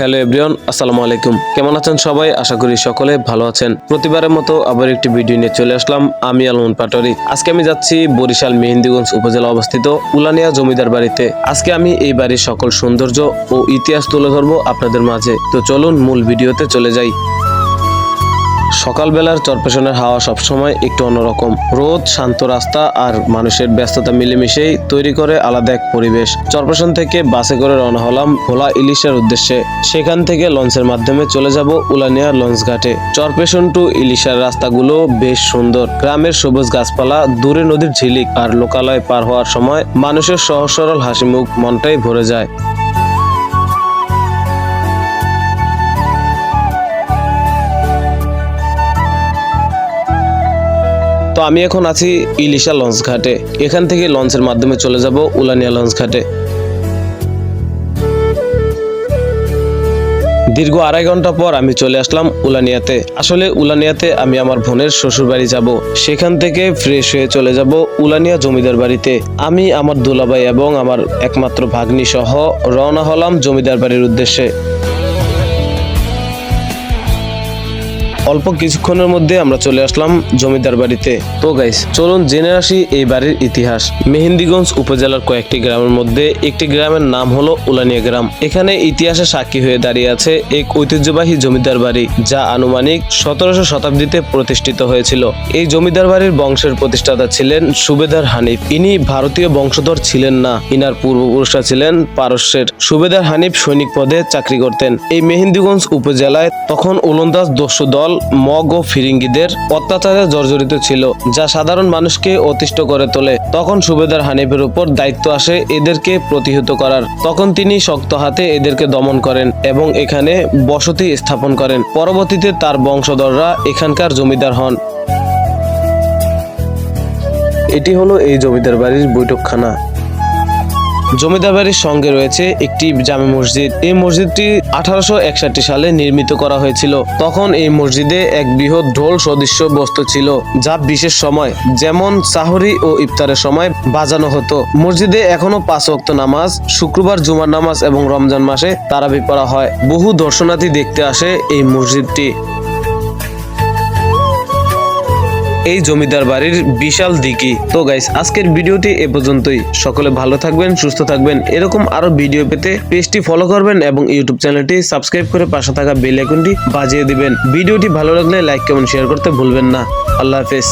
Hello everyone, আসসালামু আলাইকুম। কেমন আছেন সবাই? আশা করি সকলে ভালো আছেন। প্রতিবারের মতো আবার একটি ভিডিও নিয়ে চলে আসলাম। আমি আলমন পাটরি আজকে আমি যাচ্ছি বরিশাল মেহেন্দিগঞ্জ উপজেলা অবস্থিত উলানিয়া জমিদার বাড়িতে। আজকে আমি এই বাড়ির সকল সৌন্দর্য ও ইতিহাস তুলে ধরবো আপনাদের মাঝে। তো চলুন মূল ভিডিওতে চলে যাই। সকালবেলার চরপেশনের হাওয়া সবসময় একটু অন্যরকম। রোদ, শান্ত রাস্তা আর মানুষের ব্যস্ততা মিলেমিশেই তৈরি করে আলাদা এক পরিবেশ। চরপেশন থেকে বাসে করে রওনা হলাম ভোলা ইলিশের উদ্দেশ্যে। সেখান থেকে লঞ্চের মাধ্যমে চলে যাব উলানিয়া লঞ্চ ঘাটে। চরপেশন টু ইলিশার রাস্তাগুলো বেশ সুন্দর। গ্রামের সবুজ গাছপালা, দূরে নদীর ঝিলিক আর লোকালয় পার হওয়ার সময় মানুষের সহজ সরল হাসি মুখ মনটাই ভরে যায়। তো আমি এখন আছি ইলিশা লঞ্চ ঘাটে। এখান থেকে লঞ্চের মাধ্যমে চলে যাব উলানিয়া লঞ্চ ঘাটে। দীর্ঘ আড়াই ঘণ্টা পর আমি চলে আসলাম উলানিয়াতে। আসলে উলানিয়াতে আমি আমার বোনের শ্বশুর বাড়ি যাব। সেখান থেকে ফ্রেশ হয়ে চলে যাব উলানিয়া জমিদার বাড়িতে। আমি, আমার দুলাভাই এবং আমার একমাত্র ভাগ্নি সহ রওনা হলাম জমিদার বাড়ির উদ্দেশ্যে। অল্প কিছুক্ষণের মধ্যে আমরা চলে আসলাম জমিদার বাড়িতে। তো গাইস চলুন জেনে আসি এই বাড়ির ইতিহাস। মেহেন্দিগঞ্জ উপজেলার কয়েকটি গ্রামের মধ্যে একটি গ্রামের নাম হলো উলানিয়া গ্রাম। এখানে ইতিহাসে সাক্ষী হয়ে দাঁড়িয়ে আছে এক ঐতিহ্যবাহী জমিদার বাড়ি, যা আনুমানিক সতেরোশো শতাব্দীতে প্রতিষ্ঠিত হয়েছিল। এই জমিদার বাড়ির বংশের প্রতিষ্ঠাতা ছিলেন সুবেদার হানিফ। ইনি ভারতীয় বংশধর ছিলেন না, ইনার পূর্বপুরুষরা ছিলেন পারস্যের। সুবেদার হানিফ সৈনিক পদে চাকরি করতেন। এই মেহেন্দিগঞ্জ উপজেলায় তখন ওলন্দাজ দস্যু দল মগ ও ফিরিঙ্গিদের অত্যাচারে জর্জরিত ছিল, যা সাধারণ মানুষকে অতিষ্ঠ করে তোলে। তখন সুবেদার হানিফের উপর দায়িত্ব আসে এদেরকে প্রতিহত করার। তখন তিনি শক্ত হাতে এদেরকে দমন করেন এবং এখানে বসতি স্থাপন করেন। পরবর্তীতে তার বংশধররা এখানকার জমিদার হন। এটি হলো এই জমিদার বাড়ির বৈঠকখানা। জমিদার বাড়ির সঙ্গে রয়েছে একটি জামে মসজিদ। এই মসজিদটি আঠারোশো একষট্টি সালে নির্মিত করা হয়েছিল। তখন এই মসজিদে এক বৃহৎ ঢোল সদৃশ্য বস্তু ছিল, যা বিশেষ সময়, যেমন সাহরি ও ইফতারের সময়, বাজানো হতো। মসজিদে এখনও পাঁচ ওয়াক্ত নামাজ, শুক্রবার জুমার নামাজ এবং রমজান মাসে তারাবি পড়া হয়। বহু দর্শনার্থী দেখতে আসে এই মসজিদটি। এই জমিদার বাড়ির বিশাল দিকি তো গাইস আজকের ভিডিওটি এ পর্যন্তই। সকলে ভালো থাকবেন, সুস্থ থাকবেন। এরকম আরও ভিডিও পেতে পেজটি ফলো করবেন এবং ইউটিউব চ্যানেলটি সাবস্ক্রাইব করে পাশে থাকা বেল আইকনটি বাজিয়ে দিবেন। ভিডিওটি ভালো লাগলে লাইক কেমন শেয়ার করতে ভুলবেন না। আল্লাহ হাফেজ।